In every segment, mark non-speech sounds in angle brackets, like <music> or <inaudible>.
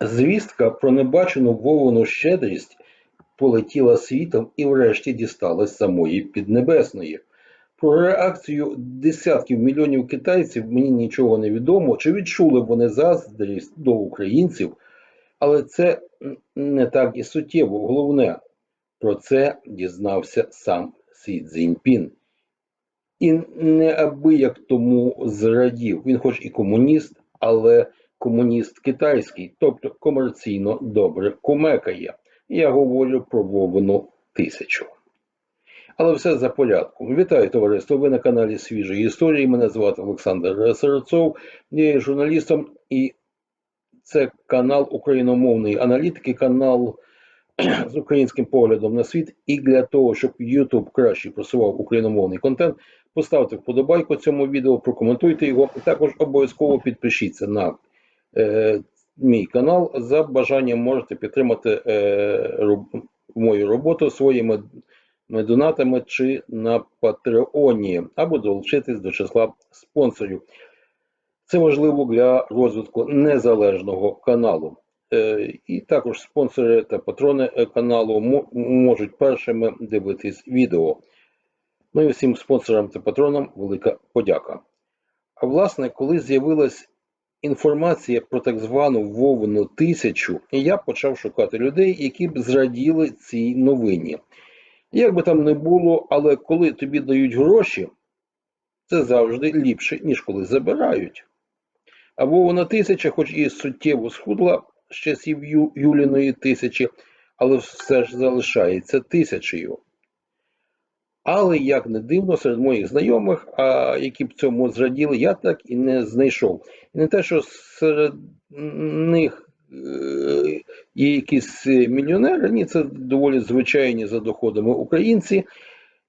Звістка про небачену Вовину щедрість полетіла світом і врешті дісталась самої Піднебесної. Про реакцію десятків мільйонів китайців мені нічого не відомо, чи відчули вони заздрість до українців, але це не так і суттєво. Головне, про це дізнався сам Сі Цзіньпін. І неабияк тому зрадів. Він хоч і комуніст, але комуніст китайський, тобто комерційно добре кумекає. Я говорю про Вовину тисячу. Але все за порядком. Вітаю товариство. Ви на каналі Свіжої історії. Мене звати Олександр Сарацов. Я є журналістом, і це канал україномовної аналітики, канал з українським поглядом на світ. І для того, щоб YouTube краще просував україномовний контент, поставте вподобайку цьому відео, прокоментуйте його. І також обов'язково підпишіться на е, мій канал. За бажанням можете підтримати е, мою роботу своїми донатами чи на Патреоні, або долучитись до числа спонсорів. Це важливо для розвитку незалежного каналу. Е, І також спонсори та патрони каналу можуть першими дивитись відео. Ну і всім спонсорам та патронам велика подяка. А власне, коли з'явилась інформація про так звану Вовину тисячу, і я почав шукати людей, які б зраділи цій новині. Як би там не було, але коли тобі дають гроші, це завжди ліпше, ніж коли забирають. А Вовина тисяча, хоч і суттєво схудла з часів Юліної тисячі, але все ж залишається тисячею. Але як не дивно, серед моїх знайомих, а які б цьому зраділи, я так і не знайшов. І не те, що серед них е, є якісь мільйонери, ні, це доволі звичайні за доходами українці,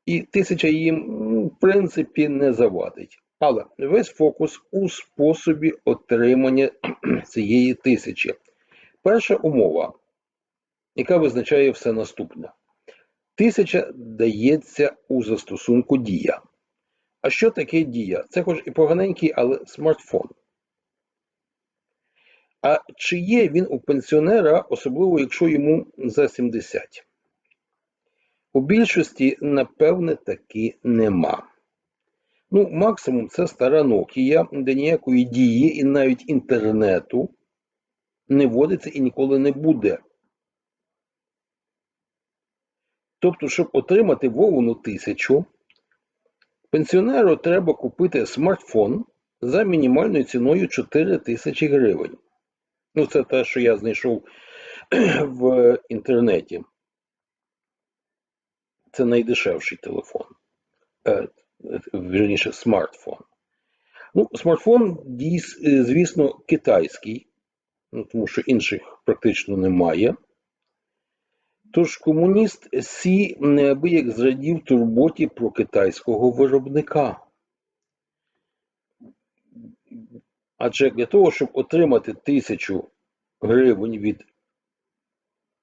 і тисяча їм, ну, в принципі, не завадить. Але весь фокус у способі отримання <clears throat> цієї тисячі. Перша умова, яка визначає все наступне. Тисяча дається у застосунку дія. А що таке дія? Це хоч і поганенький, але смартфон. А чи є він у пенсіонера, особливо якщо йому за 70? У більшості, напевне, таки нема. Ну, максимум це стара Nokia, де ніякої дії і навіть інтернету не вводиться і ніколи не буде. Тобто, щоб отримати Вовину тисячу, пенсіонеру треба купити смартфон за мінімальною ціною 4 тисячі гривень. Ну, це те, що я знайшов <clears throat> в інтернеті. Це найдешевший телефон. Е, Вірніше, смартфон. Ну, смартфон, е, звісно, китайський, ну, тому що інших практично немає. Тож комуніст Сі неабияк зрадів турботі про китайського виробника. Адже для того, щоб отримати тисячу гривень від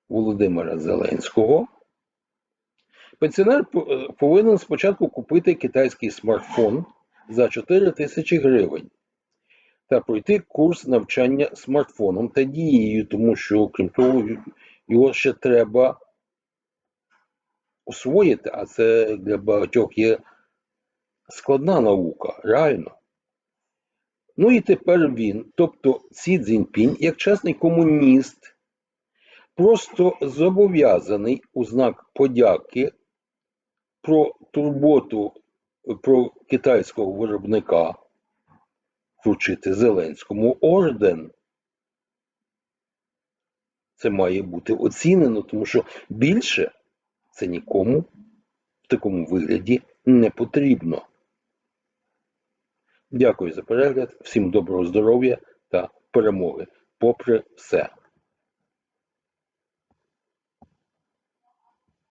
Володимира Зеленського, пенсіонер е, повинен спочатку купити китайський смартфон за 4 тисячі гривень та пройти курс навчання смартфоном та дією, тому що, крім того, його ще треба освоїти, а це для багатьох є складна наука, реально. Ну і тепер він, тобто Сі Цзіньпінь, як чесний комуніст, просто зобов'язаний у знак подяки про турботу про китайського виробника вручити Зеленському орден. Це має бути оцінено, тому що більше це нікому в такому вигляді не потрібно. Дякую за перегляд, всім доброго здоров'я та перемоги, попри все.